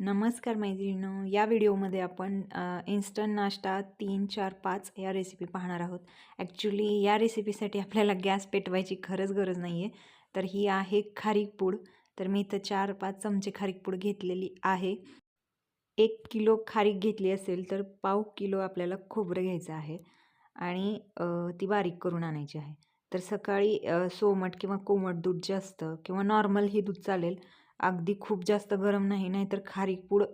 नमस्कार मैत्रिणींनो या व्हिडिओमध्ये आपण इन्स्टंट नाश्ता तीन चार पाच या रेसिपी पाहणार आहोत. ॲक्च्युली या रेसिपीसाठी आपल्याला गॅस पेटवायची खरंच गरज नाही आहे तर ही आहे खारीक पूड तर मी इथं चार पाच चमचे खारीक पूड घेतलेली आहे. एक किलो खारीक घेतली असेल तर पाव किलो आपल्याला खोबरं घ्यायचं आहे आणि ती बारीक करून आणायची आहे. तर सकाळी सोमट किंवा कोमट दूध जे असतं किंवा नॉर्मल ही दूध चालेल. अगदी खूप जास्त गरम नाही नाहीतर खारीक पूड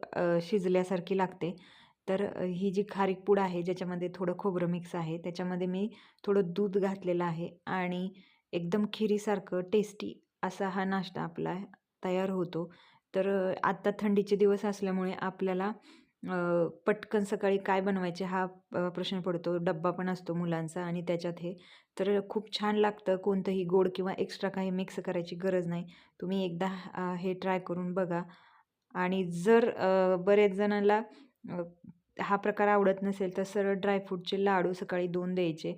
शिजल्यासारखी लागते. तर ही जी खारीक पूड आहे ज्याच्यामध्ये थोडं खोबरं मिक्स आहे त्याच्यामध्ये मी थोडं दूध घातलेलं आहे आणि एकदम खिरीसारखं टेस्टी असा हा नाश्ता आपला तयार होतो. तर आत्ता थंडीचे दिवस असल्यामुळे आपल्याला पटकन सकाळी काय बनवायचे हा प्रश्न पडतो. डब्बा पण असतो मुलांचा आणि त्याच्यात हे. तर खूप छान लागतं. कोणतंही गोड किंवा एक्स्ट्रा काही मिक्स करायची गरज नाही. तुम्ही एकदा हे ट्राय करून बघा. आणि जर बरेच जणांना हा प्रकार आवडत नसेल तर सरळ ड्रायफ्रूटचे लाडू सकाळी दोन द्यायचे.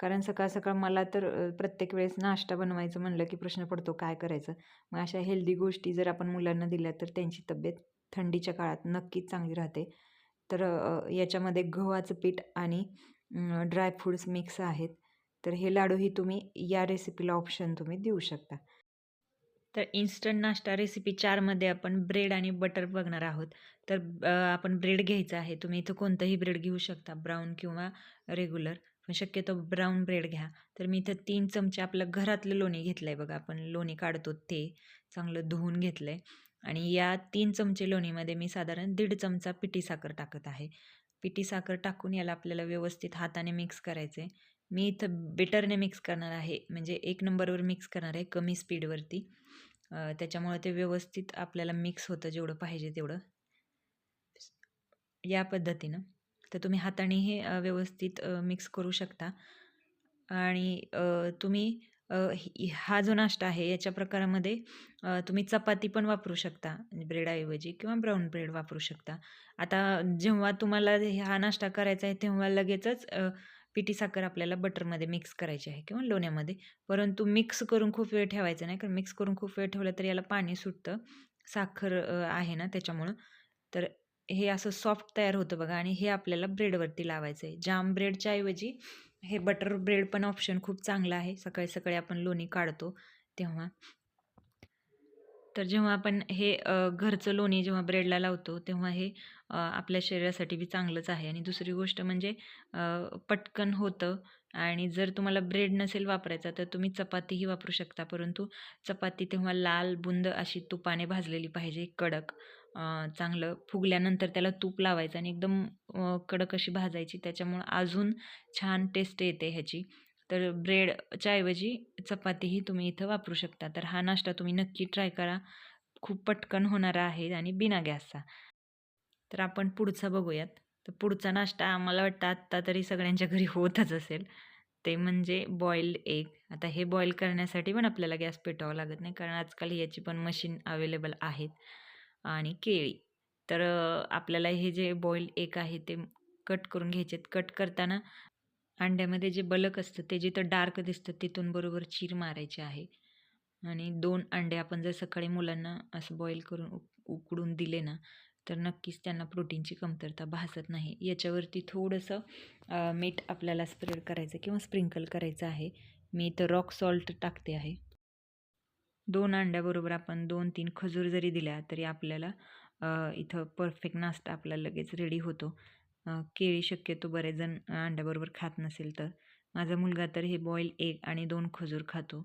कारण सकाळ सकाळ मला तर प्रत्येक वेळेस नाश्ता बनवायचं म्हणलं की प्रश्न पडतो काय करायचं? मग अशा हेल्दी गोष्टी जर आपण मुलांना दिल्या तर त्यांची तब्येत थंडीच्या काळात नक्कीच चांगली राहते. तर याच्यामध्ये गव्हाचं पीठ आणि ड्रायफ्रूट्स मिक्स आहेत. तर हे लाडूही तुम्ही या रेसिपीला ऑप्शन तुम्ही देऊ शकता. तर इन्स्टंट नाश्ता रेसिपी चारमध्ये आपण ब्रेड आणि बटर बघणार आहोत. तर आपण ब्रेड घ्यायचा आहे. तुम्ही इथं कोणतंही ब्रेड घेऊ शकता ब्राऊन किंवा रेग्युलर. पण शक्यतो ब्राऊन ब्रेड घ्या. तर मी इथं तीन चमचे आपलं घरातलं लोणी घेतलं आहे बघा. आपण लोणी काढतो ते चांगलं धुवून घेतलं आहे आणि या तीन चमचे लोणीमध्ये मी साधारण दीड चमचा पिठी साखर टाकत आहे. पिठी साखर टाकून याला आपल्याला व्यवस्थित हाताने मिक्स करायचे मी इथं बेटरने मिक्स करणार आहे म्हणजे एक नंबरवर मिक्स करणार आहे कमी स्पीडवरती त्याच्यामुळं त्याच्यामुळे ते व्यवस्थित आपल्याला मिक्स होतं जेवढं पाहिजे तेवढं. या पद्धतीनं. तर तुम्ही हाताने हे व्यवस्थित मिक्स करू शकता. आणि तुम्ही ही- हा जो नाश्ता आहे. याच्या प्रकारामध्ये तुम्ही चपाती पण वापरू शकता ब्रेडऐवजी किंवा ब्राऊन ब्रेड वापरू शकता. आता जेव्हा तुम्हाला हा नाश्ता करायचा आहे तेव्हा लगेचच पिठी साखर आपल्याला बटरमध्ये मिक्स करायची आहे किंवा लोण्यामध्ये. परंतु मिक्स करून खूप वेळ ठेवायचं नाही कारण मिक्स करून खूप वेळ ठेवलं तर याला पाणी सुटतं. साखर आहे ना त्याच्यामुळं. तर हे असं सॉफ्ट तयार होतं बघा आणि हे आपल्याला ब्रेडवरती लावायचं आहे. जाम ब्रेडच्या ऐवजी हे बटर ब्रेड पण ऑप्शन खूप चांगला आहे. सकाळी सकाळी आपण लोणी काढतो तेव्हा. तर जेव्हा आपण हे घरचं लोणी जेव्हा ब्रेडला लावतो तेव्हा हे आपल्या शरीरासाठी बी चांगलंच आहे. आणि दुसरी गोष्ट म्हणजे पटकन होतं आणि जर तुम्हाला ब्रेड नसेल वापरायचा तर तुम्ही चपातीही वापरू शकता. परंतु चपाती तेव्हा लाल बुंद अशी तुपाने भाजलेली पाहिजे कडक. चांगलं फुगल्यानंतर त्याला तूप लावायचं आणि एकदम कडक अशी भाजायची. त्याच्यामुळं अजून छान टेस्ट येते ह्याची. तर ब्रेडच्या ऐवजी चपातीही तुम्ही इथं वापरू शकता. तर हा नाश्ता तुम्ही नक्की ट्राय करा. खूप पटकन होणारा आहे आणि बिना गॅसचा. तर आपण पुढचा बघूयात. तर पुढचा नाश्ता आम्हाला वाटतं आत्ता तरी सगळ्यांच्या घरी होतच असेल. ते म्हणजे बॉईल्ड एग आता हे बॉईल करण्यासाठी पण आपल्याला गॅस पेटवावा लागत नाही. कारण आजकाल याची पण मशीन अवेलेबल आहेत. आणि केळी. तर आपल्याला हे जे बॉईल एक आहे ते कट करून घ्यायचे कट करताना अंड्यामध्ये जे बलक असतं ते जिथं डार्क दिसतं तिथून बरोबर चीर मारायची आहे. आणि दोन अंडे आपण जर सकाळी मुलांना असं बॉईल करून उक उकडून दिले ना तर नक्कीच त्यांना प्रोटीनची कमतरता भासत नाही. याच्यावरती थोडंसं मीठ आपल्याला स्प्रेड करायचं किंवा स्प्रिंकल करायचं आहे. मी इथं रॉक सॉल्ट टाकते आहे. दोन अंड्याबरोबर आपण दोन तीन खजूर जरी दिल्या तरी आपल्याला इथं परफेक्ट नाश्ता आपला लगेच रेडी होतो. केळी शक्यतो बरेच जण अंड्याबरोबर खात नसेल तर. माझा मुलगा तर हे बॉईल एग आणि दोन खजूर खातो.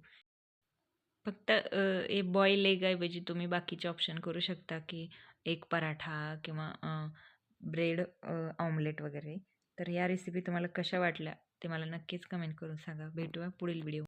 फक्त हे बॉईल एग ऐवजी तुम्ही बाकीचे ऑप्शन करू शकता की एक पराठा किंवा ब्रेड ऑमलेट वगैरे. तर या रेसिपी तुम्हाला कशा वाटल्या ते मला नक्कीच कमेंट करून सांगा. भेटूया पुढील व्हिडिओ